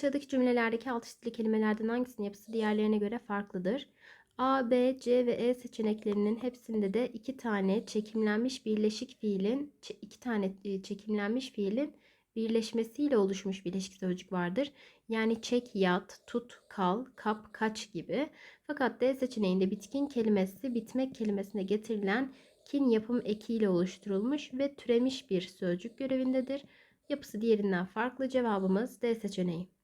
Aşağıdaki cümlelerdeki alt çizili kelimelerden hangisinin yapısı diğerlerine göre farklıdır? A, B, C ve E seçeneklerinin hepsinde de iki tane çekimlenmiş birleşik fiilin, iki tane e, çekimlenmiş fiilin birleşmesiyle oluşmuş birleşik sözcük vardır. Yani çek, yat, tut, kal, kap, kaç gibi. Fakat D seçeneğinde bitkin kelimesi bitmek kelimesine getirilen kin yapım ekiyle oluşturulmuş ve türemiş bir sözcük görevindedir. Yapısı diğerinden farklı cevabımız D seçeneği.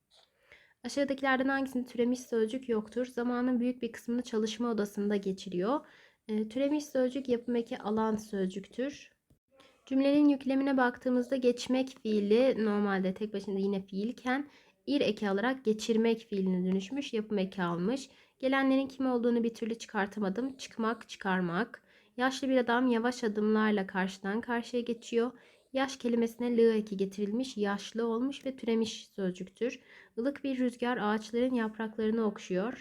Aşağıdakilerden hangisinde türemiş sözcük yoktur? Zamanın büyük bir kısmını çalışma odasında geçiriyor. E, türemiş sözcük yapım eki alan sözcüktür. Cümlenin yüklemine baktığımızda geçmek fiili normalde tek başına yine fiilken ir eki alarak geçirmek fiiline dönüşmüş yapım eki almış. Gelenlerin kim olduğunu bir türlü çıkartamadım. Çıkmak, çıkarmak. Yaşlı bir adam yavaş adımlarla karşıdan karşıya geçiyor. Yaş kelimesine lı eki getirilmiş, yaşlı olmuş ve türemiş sözcüktür. Ilık bir rüzgar ağaçların yapraklarını okşuyor.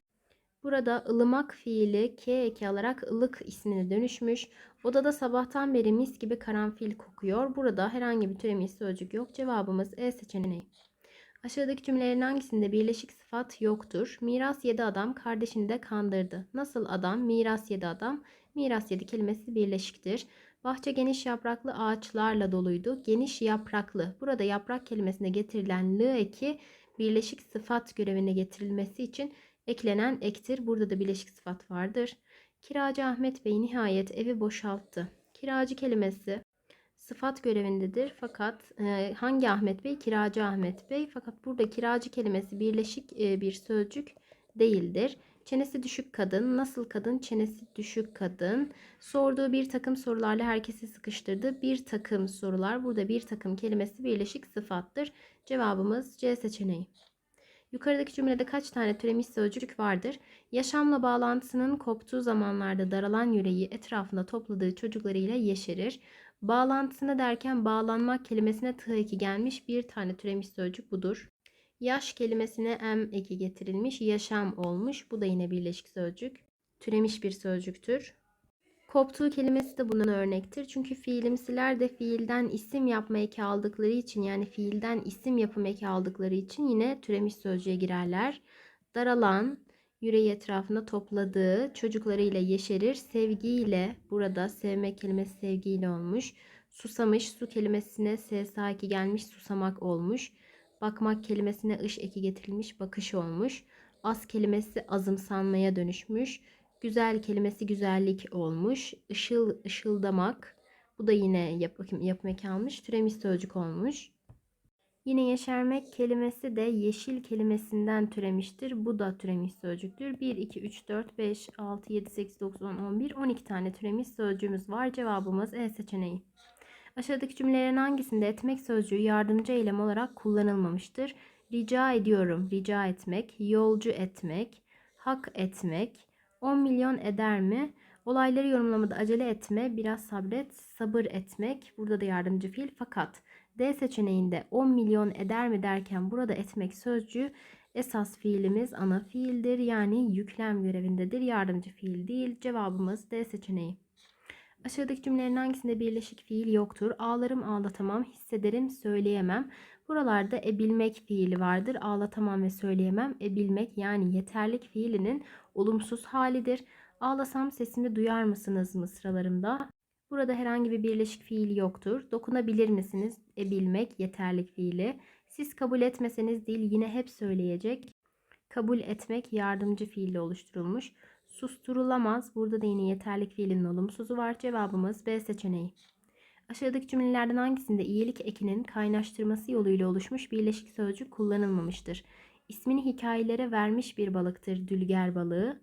Burada ılımak fiili K eki alarak ılık ismine dönüşmüş. Odada sabahtan beri mis gibi karanfil kokuyor. Burada herhangi bir türemiş sözcük yok. Cevabımız E seçeneği. Aşağıdaki cümlelerin hangisinde birleşik sıfat yoktur? Miras yedi adam kardeşini de kandırdı. Nasıl adam? Miras yedi adam. Miras yedi kelimesi birleşiktir. Bahçe geniş yapraklı ağaçlarla doluydu. Geniş yapraklı. Burada yaprak kelimesine getirilen lı eki birleşik sıfat görevine getirilmesi için eklenen ektir. Burada da birleşik sıfat vardır. Kiracı Ahmet Bey nihayet evi boşalttı. Kiracı kelimesi sıfat görevindedir. Fakat e, hangi Ahmet Bey? Kiracı Ahmet Bey. Fakat burada kiracı kelimesi birleşik e, bir sözcük değildir. Çenesi düşük kadın, nasıl kadın, çenesi düşük kadın. Sorduğu bir takım sorularla herkesi sıkıştırdı. Bir takım sorular. Burada bir takım kelimesi birleşik sıfattır. Cevabımız C seçeneği. Yukarıdaki cümlede kaç tane türemiş sözcük vardır? Yaşamla bağlantısının koptuğu zamanlarda daralan yüreği etrafında topladığı çocuklarıyla yeşerir. Bağlantısına derken bağlanmak kelimesine tığ eki gelmiş bir tane türemiş sözcük budur. Yaş kelimesine em eki getirilmiş, yaşam olmuş. Bu da yine birleşik sözcük. Türemiş bir sözcüktür. Koptuğu kelimesi de bunun örnektir. Çünkü fiilimsiler de fiilden isim yapma eki aldıkları için yani fiilden isim yapım eki aldıkları için yine türemiş sözcüğe girerler. Daralan, yüreği etrafında topladığı, çocuklarıyla yeşerir, sevgiyle, burada sevme kelimesi sevgiyle olmuş. Susamış, su kelimesine s saki gelmiş, susamak olmuş. Bakmak kelimesine ış eki getirilmiş, bakış olmuş. Az kelimesi azımsanmaya dönüşmüş. Güzel kelimesi güzellik olmuş. Işıl, ışıldamak. Bu da yine yap, yapmak almış. Türemiş sözcük olmuş. Yine yeşermek kelimesi de yeşil kelimesinden türemiştir. Bu da türemiş sözcüktür. 1, 2, 3, 4, 5, 6, 7, 8, 9, 10, 11, 12 tane türemiş sözcüğümüz var. Cevabımız E seçeneği. Aşağıdaki cümlelerin hangisinde etmek sözcüğü yardımcı eylem olarak kullanılmamıştır? Rica ediyorum, rica etmek, yolcu etmek, hak etmek, 10 milyon eder mi? Olayları yorumlamada acele etme, biraz sabret, sabır etmek. Burada da yardımcı fiil fakat D seçeneğinde 10 milyon eder mi derken burada etmek sözcüğü esas fiilimiz ana fiildir. Yani yüklem görevindedir. Yardımcı fiil değil. Cevabımız D seçeneği. Aşağıdaki cümlelerin hangisinde birleşik fiil yoktur? Ağlarım ağlatamam, hissederim söyleyemem. Buralarda ebilmek fiili vardır. Ağlatamam ve söyleyemem. Ebilmek yani yeterlik fiilinin olumsuz halidir. Ağlasam sesimi duyar mısınız mısralarımda? Burada herhangi bir birleşik fiil yoktur. Dokunabilir misiniz? Ebilmek yeterlik fiili. Siz kabul etmeseniz dil yine hep söyleyecek. Kabul etmek yardımcı fiille oluşturulmuş. Susturulamaz. Burada da yine yeterlik fiilinin olumsuzu var. Cevabımız B seçeneği. Aşağıdaki cümlelerden hangisinde iyilik ekinin kaynaştırması yoluyla oluşmuş birleşik sözcük kullanılmamıştır? İsmini hikayelere vermiş bir balıktır dülger balığı.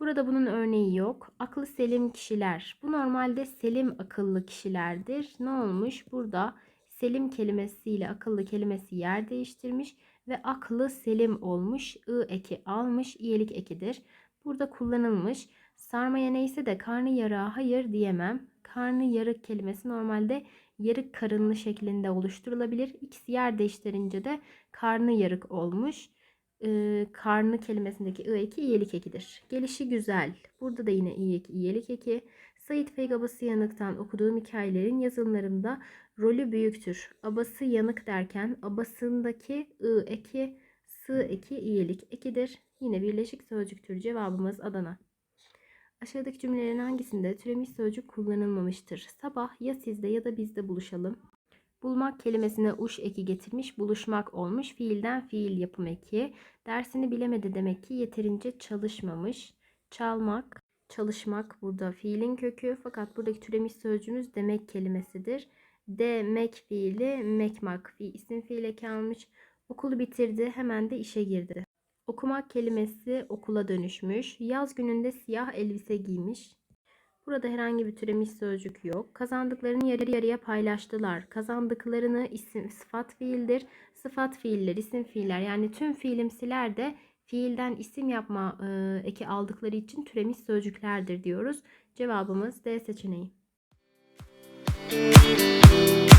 Burada bunun örneği yok. Aklı selim kişiler. Bu normalde selim akıllı kişilerdir. Ne olmuş? Burada selim kelimesiyle akıllı kelimesi yer değiştirmiş ve aklı selim olmuş. I eki almış. iyilik ekidir. Burada kullanılmış. Sarmaya neyse de karnı yarağa hayır diyemem. Karnı yarık kelimesi normalde yarık karınlı şeklinde oluşturulabilir. İkisi yer değiştirince de karnı yarık olmuş. Ee, karnı kelimesindeki ı eki iyilik ekidir. Gelişi güzel. Burada da yine iyi eki, iyilik eki. Sait Faik Abası Yanık'tan okuduğum hikayelerin yazımlarımda rolü büyüktür. Abası yanık derken abasındaki ı eki Sığ eki iyilik ekidir. Yine birleşik sözcüktür. Cevabımız Adana. Aşağıdaki cümlelerin hangisinde türemiş sözcük kullanılmamıştır? Sabah ya sizde ya da bizde buluşalım. Bulmak kelimesine uş eki getirmiş, buluşmak olmuş. Fiilden fiil yapım eki. Dersini bilemedi demek ki yeterince çalışmamış. Çalmak, çalışmak burada fiilin kökü. Fakat buradaki türemiş sözcüğümüz demek kelimesidir. Demek fiili, mekmak fi isim fiil eki almış. Okulu bitirdi, hemen de işe girdi. Okumak kelimesi okula dönüşmüş. Yaz gününde siyah elbise giymiş. Burada herhangi bir türemiş sözcük yok. Kazandıklarını yarı yarıya paylaştılar. Kazandıklarını isim sıfat fiildir. Sıfat fiiller, isim fiiller yani tüm fiilimsiler de fiilden isim yapma e, eki aldıkları için türemiş sözcüklerdir diyoruz. Cevabımız D seçeneği. Müzik